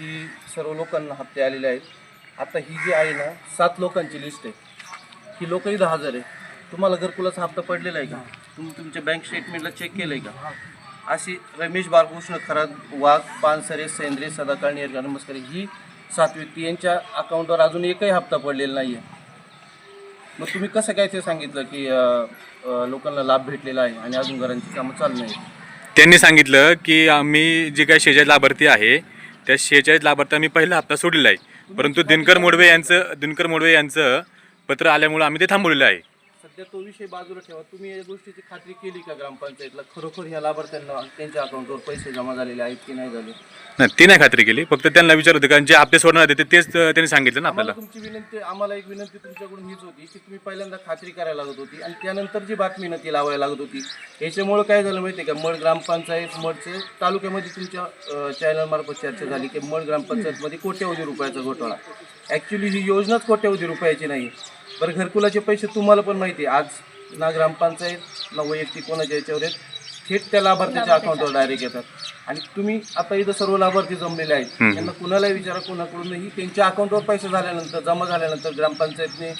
की सर्व लोकांना हप्ते आलेले आहेत. आता ही जी आहे ना सात लोकांची लिस्ट आहे. ही लोकही दहा हजार आहे. तुम्हाला घरकुलाचा हप्ता पडलेला आहे का? तुम्ही तुमच्या बँक स्टेटमेंटला चेक केलं आहे का? अशी रमेश बालकृष्ण खरात वाघ पानसरे सेंद्रे सदाकाळ नेरगा नमस्कार ही सात व्यक्ती यांच्या अकाउंटवर अजून एकही हप्ता पडलेला नाही आहे मग तुम्ही कसं काय ते सांगितलं की लोकांना लाभ भेटलेला आहे आणि अजून घरांची कामं चालू नाही त्यांनी सांगितलं की आम्ही जे काही शेजारी लाभार्थी आहे त्या शेहेचाळीस लाभार्थी आम्ही पहिला हप्ता सोडलेला आहे. परंतु दिनकर मोडवे यांचं दिनकर मोडवे यांचं पत्र आल्यामुळं आम्ही ते थांबवलेलं आहे. सध्या तो विषय बाजूला ठेवा. तुम्ही या गोष्टीची खात्री केली का ग्रामपंचायतला? खरोखर ह्या लाभार्थ्यांना त्यांच्या अकाउंटवर पैसे जमा झालेले आहेत की नाही झाले? नाही ती नाही खात्री केली. फक्त त्यांना विचारत होते कारण जे हप्ते सोडणार होते तेच त्यांनी सांगितलं ना आम्हाला आपल्याला. तुमची विनंती आम्हाला एक विनंती तुमच्याकडून हीच होती की तुम्ही पहिल्यांदा खात्री करायला लागत होती आणि त्यानंतर जी बातमी ना ती लावायला लागत होती. याच्यामुळे काय झालं माहिती आहे का? मड ग्रामपंचायत मडचे तालुक्यामध्ये तुमच्या चॅनलमार्फत चर्चा झाली की मड ग्रामपंचायतमध्ये कोट्यवधी रुपयाचा घोटाळा. ॲक्च्युली ही योजनाच कोट्यवधी रुपयाची नाही. बरं घरकुलाचे पैसे तुम्हाला पण माहिती आहे. आज ना ग्रामपंचायत ना वैयक्तिक कोणाच्या याच्यावर आहेत. थेट त्या लाभार्थ्याच्या अकाउंटवर डायरेक्ट येतात. आणि तुम्ही आता इथं सर्व लाभार्थी जमलेले आहेत. त्यांना कुणालाही विचारा कुणाकडूनही. त्यांच्या अकाउंटवर पैसे झाल्यानंतर जमा झाल्यानंतर ग्रामपंचायतने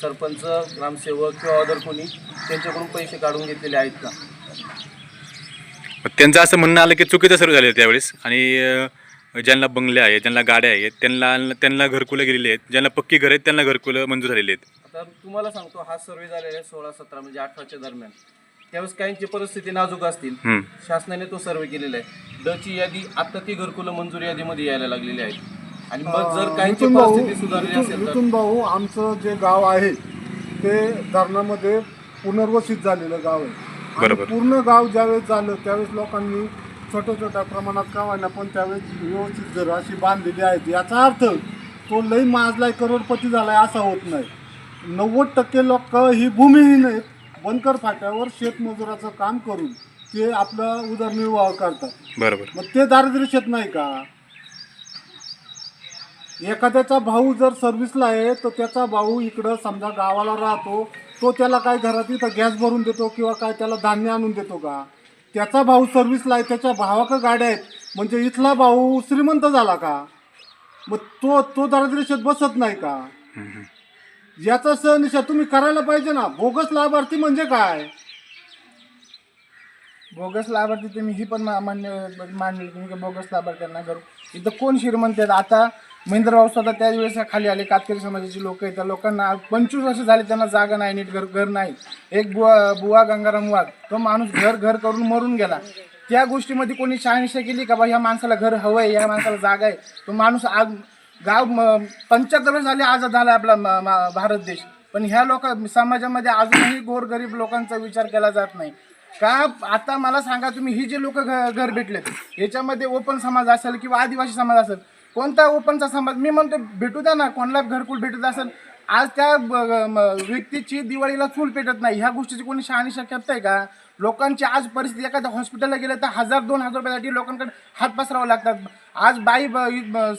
सरपंच ग्रामसेवक किंवा अदर कोणी त्यांच्याकडून पैसे काढून घेतलेले आहेत का? त्यांचं असं म्हणणं आलं की चुकीचं सर्व झालं त्यावेळेस. आणि अं, ज्यांना बंगले आहेत ज्यांना गाड्या आहेत त्यांना त्यांना घरकुलं गेलेली आहेत. ज्यांना पक्की घर आहेत त्यांना घरकुलं मंजूर झालेली आहेत. आता तुम्हाला सांगतो हा सर्वे झालेला आहे सोळा सतरा म्हणजे अठराच्या दरम्यान. त्यावेळेस काहींची परिस्थिती नाजूक असतील. हम्म. शासनाने तो सर्वे केलेला आहे. ड ची यादी आता ती घरकुलं मंजूर यादीमध्ये यायला लागलेली आहेत आणि मग जर काहींची परिस्थिती सुधारली असेल तर? मिथुन भाऊ आमचं जे गाव आहे ते धरणामध्ये पुनर्वसित झालेलं गाव आहे. आणि बरोबर. पूर्ण गाव ज्यावेळेस झालं त्यावेळेस लोकांनी छोट्या छोट्या प्रमाणात का होईना पण त्यावेळेस व्यवस्थित घरं अशी बांधलेली आहेत याचा अर्थ तो लई माजलाय करोडपती झालाय असा होत नाही. नव्वद टक्के लोक ही भूमिहीन आहेत बनकर फाट्यावर शेतमजुराचं काम करून ते आपला उदरनिर्वाह करतात. बरोबर. मग ते दारिद्र्य शेत नाही का? एखाद्याचा भाऊ जर सर्व्हिसला आहे तर त्याचा भाऊ इकडं समजा गावाला राहतो तो त्याला काय घरात इथं गॅस भरून देतो किंवा काय त्याला धान्य आणून देतो का? त्याचा भाऊ सर्व्हिसला आहे त्याच्या भावाकडे गाड्या आहेत म्हणजे इथला भाऊ श्रीमंत झाला का? मग तो तो दारिद्र्य शेत बसत नाही का? याचा सहनिशा तुम्ही करायला पाहिजे ना. बोगस लाभार्थी म्हणजे काय? बोगस लाभार्थी तुम्ही ही पण मा- मान्य मांडली तुम्ही की बोगस लाभार्थ्यांना घर इथं कोण श्रीमंत आहेत? आता महेंद्रभाऊ स्वतः त्या वेळेस खाली आले. कातकरी समाजाची लोक आहेत. त्या लोकांना पंचवीस वर्ष झाले त्यांना जागा नाही नीट घर घर नाही. एक बुवा बुवा गंगाराम वाघ तो माणूस घर घर करून मरून गेला. त्या गोष्टीमध्ये कोणी शहानिशा केली का बा ह्या माणसाला घर हवं आहे या माणसाला जागा आहे? तो माणूस आज गाव पंच्याहत्तर झाले आझाद झाला आपला म- म- भारत देश. पण ह्या लोक समाजामध्ये अजूनही गोरगरीब लोकांचा विचार केला जात नाही. का आता मला सांगा तुम्ही ही जे लोक घर भेटलेत याच्यामध्ये ओपन समाज असेल किंवा आदिवासी समाज असेल कोणता ओपनचा समाज मी म्हणतो भेटू द्या ना कोणाला घरकुल भेटत असेल आज त्या ब- म- व्यक्तीची दिवाळीला चूल पेटत नाही ह्या गोष्टीची कोणी शहानिशा आहे का? लोकांची आज परिस्थिती एखाद्या हॉस्पिटलला गेलं तर हजार दोन हजार रुपयासाठी लोकांकडे हात पसरावं लागतात. आज बाई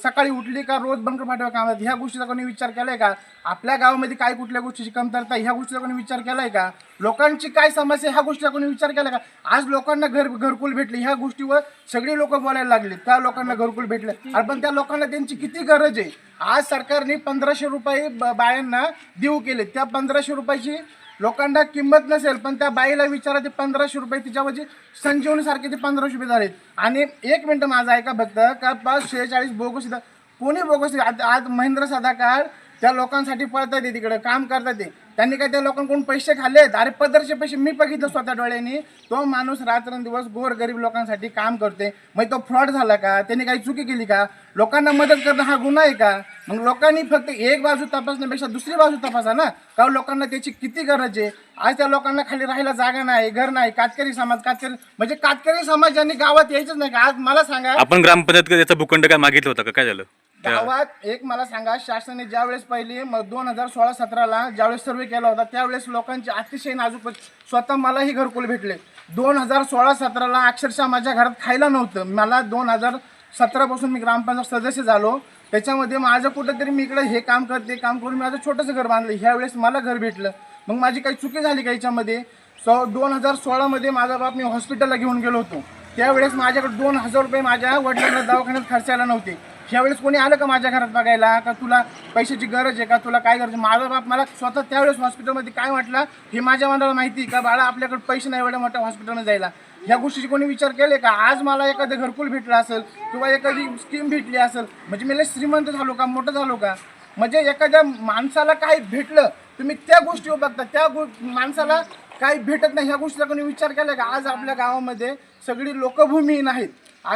सकाळी उठली का रोज बंकर फाटवा कामात ह्या गोष्टीचा कोणी विचार केलाय का? आपल्या गावामध्ये काय कुठल्या गोष्टीची कमतरता ह्या गोष्टीचा कोणी विचार केलाय का? लोकांची काय समस्या ह्या गोष्टीचा कोणी विचार केला का? आज लोकांना घर घरकुल भेटले ह्या गोष्टीवर सगळे लोक बोलायला लागले त्या लोकांना घरकुल भेटले. आणि पण त्या लोकांना त्यांची किती गरज आहे? आज सरकारने पंधराशे रुपये बायांना देऊ केले त्या पंधराशे रुपयाची लोकांना किंमत नसेल पण त्या बाईला विचारा ते पंधराशे रुपये तिच्यावरची संजीवनीसारखे ते पंधराशे रुपये झालेत. आणि एक मिनटं माझा ऐका फक्त का पाच शेहेचाळीस बोगस इथं कोणी बोगस आज आज महेंद्र सदाकाळ त्या लोकांसाठी पळतात ते तिकडे काम करतात ते त्यांनी काय त्या लोकांकडून पैसे खाल्लेत अरे पदरचे पैसे मी बघितलं स्वतः डोळ्यांनी. तो माणूस रात्रंदिवस गोर गरीब लोकांसाठी काम करते मग तो फ्रॉड झाला का? त्यांनी काही चुकी केली का? लोकांना मदत करणं हा गुन्हा आहे का? मग लोकांनी फक्त एक बाजू तपासण्यापेक्षा दुसरी बाजू तपासा ना. कारण लोकांना त्याची किती गरज आहे? आज त्या लोकांना खाली राहायला जागा नाही घर नाही कातकरी समाज कातकरी म्हणजे कातकरी समाज ज्यांनी गावात यायचंच नाही का? आज मला सांगा आपण ग्रामपंचायत भूखंड काय मागितलं होतं का? काय झालं? गावात एक मला सांगा शासनाने ज्यावेळेस पहिली दोन हजार सोळा सतराला ज्यावेळेस सर्वे केला होता त्यावेळेस लोकांची अतिशय नाजूक स्वतः मलाही घरकुल भेटले. दोन हजार सोळा सतराला अक्षरशः माझ्या घरात खायला नव्हतं. मला दोन हजार सतरापासून मी ग्रामपंचायत सदस्य झालो. त्याच्यामध्ये माझं कुठंतरी मी इकडे हे काम करते काम करून मी माझं छोटंसं घर बांधलं. ह्यावेळेस मला घर भेटलं. मग माझी काही चुकी झाली का याच्यामध्ये? सो दोन हजार सोळामध्ये माझा बाप मी हॉस्पिटलला घेऊन गेलो होतो. त्यावेळेस माझ्याकडे दोन हजार रुपये माझ्या वडिलांना दवाखान्यात खर्चायला नव्हते. ह्यावेळेस कोणी आलं का माझ्या घरात बघायला? का तुला पैशाची गरज आहे? का तुला काय गरज आहे? माझा बाप मला स्वतः त्यावेळेस हॉस्पिटलमध्ये काय वाटलं हे माझ्या मनाला माहिती का? बाळा आपल्याकडे पैसे नाही एवढ्या मोठ्या हॉस्पिटलमध्ये जायला. ह्या गोष्टीची कोणी विचार केले का? आज मला एखादं घरकुल भेटलं असेल किंवा एखादी स्कीम भेटली असेल म्हणजे मी लय श्रीमंत झालो का मोठं झालो का? म्हणजे एखाद्या माणसाला काही भेटलं तुम्ही त्या गोष्टी बघता त्या गो माणसाला काही भेटत नाही ह्या गोष्टीचा कोणी विचार केला का? आज आपल्या गावामध्ये सगळी लोकभूमी नाहीत. आ-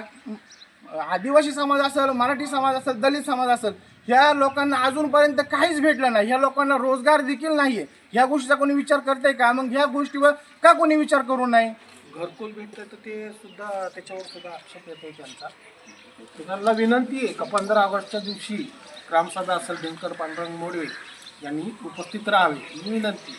आदिवासी समाज असेल मराठी समाज असेल दलित समाज असेल ह्या लोकांना अजूनपर्यंत काहीच भेटलं नाही. ह्या लोकांना रोजगार देखील नाही आहे ह्या गोष्टीचा कोणी विचार करते का? मग ह्या गोष्टीवर का कोणी विचार करू नये? घरकुल भेटतं तर ते सुद्धा त्याच्यावर सुद्धा आक्षेप आहे त्यांचा. त्यांना विनंती आहे का पंधरा ऑगस्टच्या दिवशी ग्रामसभा असेल दिनकर पांडुरंग मोडवे यांनी उपस्थित राहावे? ही विनंती